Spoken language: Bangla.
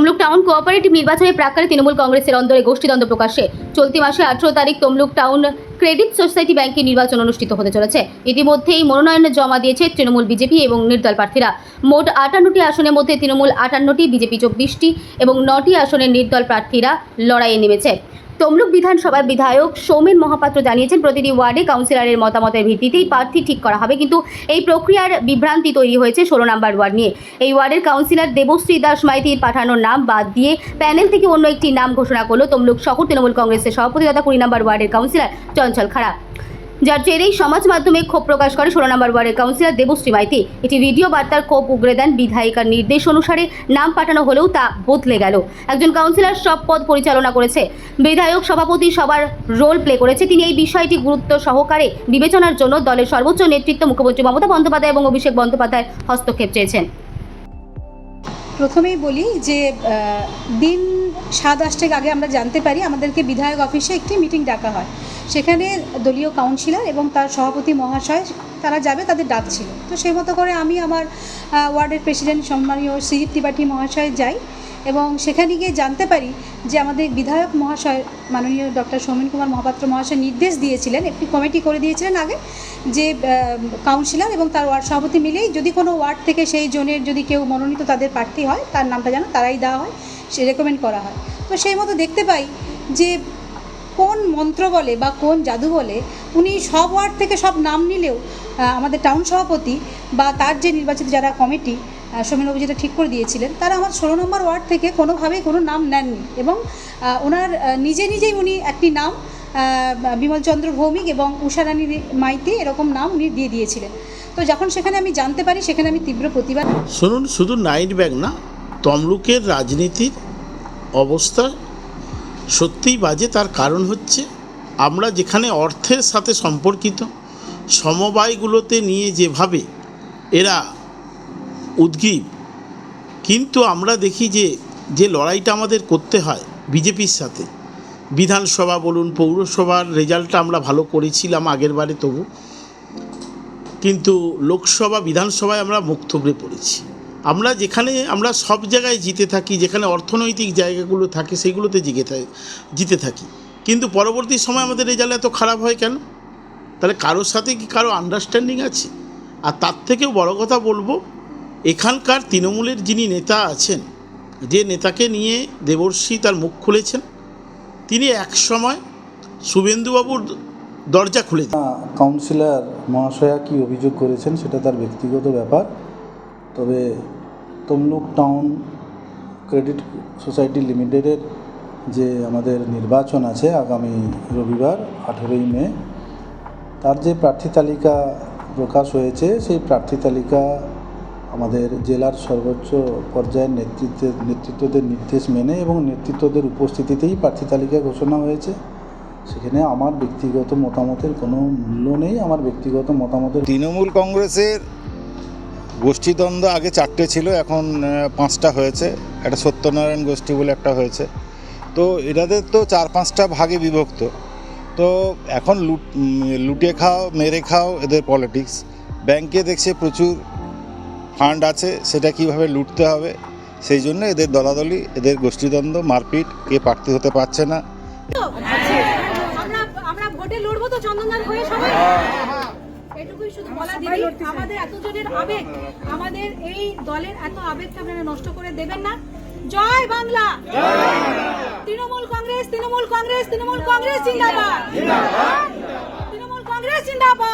তমলুক টাউন কোঅপারেটিভ নির্বাচনের প্রাক্কালে তৃণমূল কংগ্রেসের অন্দরে গোষ্ঠীদ্বন্দ্ব প্রকাশে চলতি মাসে আঠেরো তারিখ তমলুক টাউন ক্রেডিট সোসাইটি ব্যাংকে নির্বাচন অনুষ্ঠিত হতে চলেছে। ইতিমধ্যেই মনোনয়ন জমা দিয়েছে তৃণমূল বিজেপি এবং নির্দল প্রার্থীরা। মোট আটান্নটি আসনের মধ্যে তৃণমূল আটান্নটি, বিজেপি চব্বিশটি এবং নটি আসনের নির্দল প্রার্থীরা লড়াইয়ে নেমেছে। তমলুক বিধানসভার বিধায়ক সৌমেন মহাপাত্র জানিয়েছেন, প্রতিটি ওয়ার্ডে কাউন্সিলরের মতামতের ভিত্তিতেই প্রার্থী ঠিক করা হবে। কিন্তু এই প্রক্রিয়ার বিভ্রান্তি তৈরি হয়েছে ষোলো নম্বর ওয়ার্ড নিয়ে। এই ওয়ার্ডের কাউন্সিলর দেবশ্রী দাস মাইতির পাঠানোর নাম বাদ দিয়ে প্যানেল থেকে অন্য একটি নাম ঘোষণা করল তমলুক শহর, তৃণমূল কংগ্রেসের সভাপতি তথা কুড়ি নম্বর ওয়ার্ডের কাউন্সিলর চঞ্চল খাড়া। যার জেরেই সমাজ মাধ্যমে ক্ষোভ প্রকাশ করে ষোলো নম্বর ওয়ার্ডের কাউন্সিলর দেবশ্রী মাইতি। একটি ভিডিও বার্তার ক্ষোভ উগরে দেন বিধায়িকার নির্দেশ অনুসারে নাম পাঠানো হলেও তা বদলে গেল। একজন কাউন্সিলর সব পদ পরিচালনা করেছে। বিধায়ক সভাপতি সবার রোল প্লে করেছে। তিনি এই বিষয়টি গুরুত্ব সহকারে বিবেচনার জন্য দলের সর্বোচ্চ নেতৃত্ব মুখ্যমন্ত্রী মমতা বন্দ্যোপাধ্যায় এবং অভিষেক বন্দ্যোপাধ্যায় হস্তক্ষেপ চেয়েছেন। প্রথমেই বলি যে দিন সাত আষ্টেক আগে আমরা জানতে পারি আমাদেরকে বিধায়ক অফিসে একটি মিটিং ডাকা হয়। সেখানে দলীয় কাউন্সিলর এবং তার সভাপতি মহাশয় তারা যাবে, তাদের ডাক ছিল। তো সেই মতো করে আমি আমার ওয়ার্ডের প্রেসিডেন্ট সম্মানীয় শ্রীজিৎ ত্রিপাঠী মহাশয় যাই এবং সেখানে গিয়ে জানতে পারি যে আমাদের বিধায়ক মহাশয় মাননীয় ডক্টর সৌমেন কুমার মহাপাত্র মহাশয় নির্দেশ দিয়েছিলেন, একটি কমিটি করে দিয়েছিলেন আগে যে কাউন্সিলর এবং তার ওয়ার্ড সভাপতি মিলেই যদি কোনো ওয়ার্ড থেকে সেই জোনের যদি কেউ মনোনীত তাদের প্রার্থী হয়, তার নামটা যেন তারাই দেওয়া হয়, সে রেকমেন্ড করা হয়। তো সেই মতো দেখতে পাই যে কোন মন্ত্র বলে বা কোন জাদু বলে উনি সব ওয়ার্ড থেকে সব নাম নিলেও আমাদের টাউন সভাপতি বা তার যে নির্বাচিত যারা কমিটি আহ, সোমেনবাবু ঠিক করে দিয়েছিলেন তারা আমার ষোলো নম্বর ওয়ার্ড থেকে কোনোভাবেই কোনো নাম নেননি এবং ওনার নিজে নিজেই উনি একটি নাম বিমলচন্দ্র ভৌমিক এবং উষারানী মাইতি এরকম নাম উনি দিয়ে দিয়েছিলেন। তো যখন সেখানে আমি জানতে পারি সেখানে আমি তীব্র প্রতিবাদ শুনুন শুধু নাইট ব্যাগ না তমলুকের রাজনীতির অবস্থা সত্যিই বাজে, তার কারণ হচ্ছে আমরা যেখানে অর্থের সাথে সম্পর্কিত, সমবায়গুলোতে নিয়ে যেভাবে এরা উদ্গ্রীব, কিন্তু আমরা দেখি যে যে লড়াইটা আমাদের করতে হয় বিজেপির সাথে। বিধানসভা বলুন, পৌরসভার রেজাল্টটা আমরা ভালো করেছিলাম আগের বারে তবু, কিন্তু লোকসভা, বিধানসভায় আমরা মুখ থুবড়ে পড়েছি। আমরা যেখানে, আমরা সব জায়গায় জিতে থাকি, যেখানে অর্থনৈতিক জায়গাগুলো থাকে সেগুলোতে জিতে থাকি জিতে থাকি। কিন্তু পরবর্তী সময় আমাদের রেজাল্ট এত খারাপ হয় কেন? তাহলে কারোর সাথে কি কারও আন্ডারস্ট্যান্ডিং আছে? আর তার থেকেও বড় কথা বলব, এখানকার তৃণমূলের যিনি নেতা আছেন, যে নেতাকে নিয়ে দেবর্ষী তার মুখ খুলেছেন, তিনি একসময় শুভেন্দুবাবুর দরজা খুলে কাউন্সিলর মহাশয়া কি অভিযোগ করেছেন সেটা তার ব্যক্তিগত ব্যাপার। তবে তমলুক টাউন ক্রেডিট সোসাইটি লিমিটেডের যে আমাদের নির্বাচন আছে আগামী রবিবার আঠেরোই মে, তার যে প্রার্থী তালিকা প্রকাশ হয়েছে, সেই প্রার্থী তালিকা আমাদের জেলার সর্বোচ্চ পর্যায়ের নেতৃত্বের নেতৃত্বদের নির্দেশ মেনে এবং নেতৃত্বদের উপস্থিতিতেই প্রার্থী তালিকা ঘোষণা হয়েছে। সেখানে আমার ব্যক্তিগত মতামতের কোনো মূল্য নেই, আমার ব্যক্তিগত মতামতের তৃণমূল কংগ্রেসের গোষ্ঠীদ্বন্দ্ব আগে চারটে ছিল, এখন পাঁচটা হয়েছে। একটা সত্যনারায়ণ গোষ্ঠী বলে একটা হয়েছে। তো এটাদের তো চার পাঁচটা ভাগে বিভক্ত। তো এখন লুট লুটে খাও, মেরে খাও এদের পলিটিক্স ব্যাংকে দেখছে প্রচুর ফান্ড আছে, সেটা কীভাবে লুটতে হবে? সেই জন্য এদের দলাদলি, এদের গোষ্ঠীদ্বন্দ্ব, মারপিট, কে প্রার্থী হতে পারছে না। আমরা আমরা ভোটে লড়বো তো চন্দনদার হয়ে সবাই। কমলা দিদি আমাদের এতজনের আবেগ আমাদের এই দলের এত আবেগকে আপনারা নষ্ট করে দেবেন না। জয় বাংলা! তৃণমূল কংগ্রেস তৃণমূল কংগ্রেস তৃণমূল কংগ্রেস জিন্দাবাদ। তৃণমূল কংগ্রেস জিন্দাবাদ!